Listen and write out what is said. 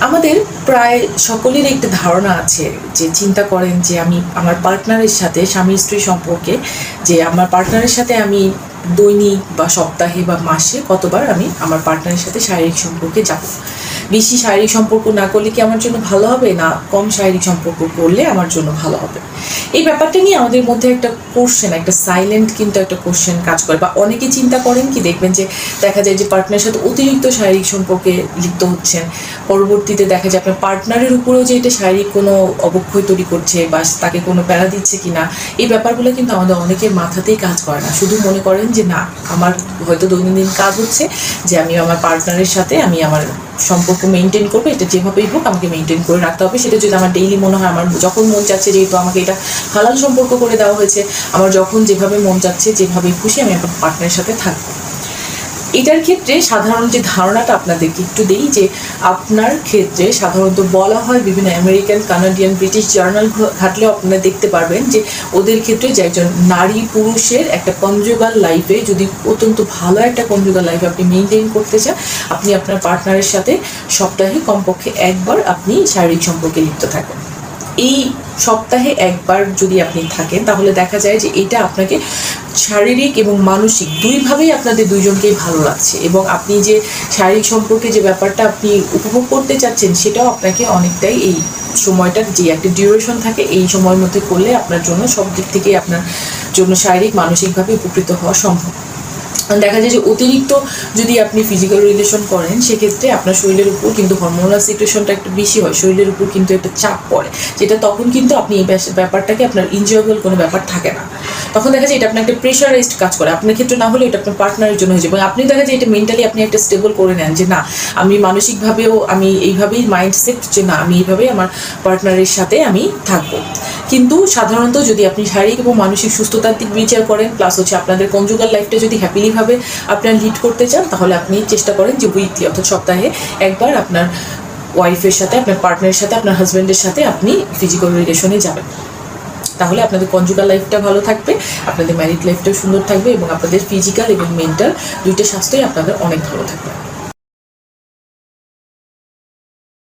আমাদের প্রায় সকলের একটা ধারণা আছে যে চিন্তা করেন যে আমি আমার পার্টনারের সাথে, স্বামী স্ত্রী সম্পর্কে, যে আমার পার্টনারের সাথে আমি দৈনিক বা সপ্তাহে বা মাসে কতবার আমি আমার পার্টনারের সাথে শারীরিক সম্পর্কে যাব। বেশি শারীরিক সম্পর্ক না করলে কি আমার জন্য ভালো হবে? না, কম শারীরিক সম্পর্ক করলে আমার জন্য ভালো হবে। এই ব্যাপারটা নিয়ে আমাদের মধ্যে একটা কোশ্চেন একটা সাইলেন্ট কিন্তু একটা কোশ্চেন কাজ করে। বা অনেকে চিন্তা করেন কি, দেখবেন যে দেখা যায় যে পার্টনারের সাথে অতিরিক্ত শারীরিক সম্পর্কে লিপ্ত হচ্ছেন। পরবর্তীতে দেখা যায় আপনার পার্টনারের উপরেও যে এটা শারীরিক কোনো অবক্ষয় তৈরি করছে বা তাকে কোনো প্যারা দিচ্ছে কিনা, এই ব্যাপারগুলো কিন্তু আমাদের অনেকের মাথাতেই কাজ করে না। শুধু মনে করেন যে, না, আমার হয়তো দৈনন্দিন কাজ হচ্ছে যে, আমি আমার পার্টনারের সাথে, আমি আমার সম্পর্ক মেনটেন করব, এটা যেভাবেই হোক আমাকে মেনটেন করে রাখতে হবে। সেটা যদি আমার ডেইলি মনে হয়, আমার যখন মন চাচ্ছে যেহেতু আমাকে এটা হালাল সম্পর্ক করে দেওয়া হয়েছে, আমার যখন যেভাবে মন চাচ্ছে যেভাবে খুশি আমি আমার পার্টনারের সাথে থাকব। এটার ক্ষেত্রে সাধারণ যে ধারণাটা আপনাদেরকে একটু দেই যে আপনার ক্ষেত্রে সাধারণত বলা হয় বিভিন্ন আমেরিকান, কানাডিয়ান, ব্রিটিশ জার্নাল ঘাটলেও আপনারা দেখতে পারবেন যে ওদের ক্ষেত্রে যে একজন নারী পুরুষের একটা কনজুগাল লাইফে যদি অত্যন্ত ভালো একটা কনজুগাল লাইফ আপনি মেনটেন করতে চান, আপনি আপনার পার্টনারের সাথে সপ্তাহে কমপক্ষে একবার আপনি শারীরিক সম্পর্কে লিপ্ত থাকেন। এই সপ্তাহে একবার যদি আপনি থাকেন, তাহলে দেখা যায় যে এটা আপনাকে শারীরিক এবং মানসিক দুইভাবেই আপনাদের দুইজনকেই ভালো লাগছে এবং আপনি যে শারীরিক সম্পর্কে যে ব্যাপারটা আপনি উপভোগ করতে চাচ্ছেন সেটাও আপনাকে অনেকটাই এই সময়টার যে একটা ডিউরেশন থাকে এই সময়ের মধ্যে করলে আপনার জন্য সব দিক থেকেই আপনার জন্য শারীরিক, মানসিকভাবে উপকৃত হওয়া সম্ভব। দেখা যায় যে অতিরিক্ত যদি আপনি ফিজিক্যাল রিলেশন করেন, সেক্ষেত্রে আপনার শরীরের উপর কিন্তু হরমোনাল সিচুয়েশনটা একটু বেশি হয়। শরীরের উপর কিন্তু একটা চাপ পড়ে, যেটা তখন কিন্তু আপনি এই ব্যাপারটাকে আপনার এনজয়েবল কোনো ব্যাপার থাকে না। তখন দেখা যায় এটা আপনার একটা প্রেশারাইজড কাজ করে। আপনার ক্ষেত্রে না হলে এটা আপনার পার্টনারের জন্য হয়ে যাবে এবং আপনি দেখা যায় এটা মেন্টালি আপনি একটা স্টেবল করে নেন যে, না, আমি মানসিকভাবেও আমি এইভাবেই মাইন্ডসেট যে, না, আমি এইভাবেই আমার পার্টনারের সাথে আমি থাকব। কিন্তু সাধারণত যদি আপনি শারীরিক এবং মানসিক সুস্থতার দিক বিচার করেন প্লাস হচ্ছে আপনাদের কনজুগাল লাইফটা যদি হ্যাপিলিভাবে আপনার লিড করতে চান, তাহলে আপনি চেষ্টা করেন যে উইকলি অর্থাৎ সপ্তাহে একবার আপনার ওয়াইফের সাথে, আপনার পার্টনারের সাথে, আপনার হাজব্যান্ডের সাথে আপনি ফিজিক্যাল রিলেশনে যাবেন। তাহলে আপনাদের কনজুগাল লাইফটা ভালো থাকবে, আপনাদের ম্যারিড লাইফটাও সুন্দর থাকবে এবং আপনাদের ফিজিক্যাল এবং মেন্টাল দুইটা স্বাস্থ্যই আপনাদের অনেক ভালো থাকবে।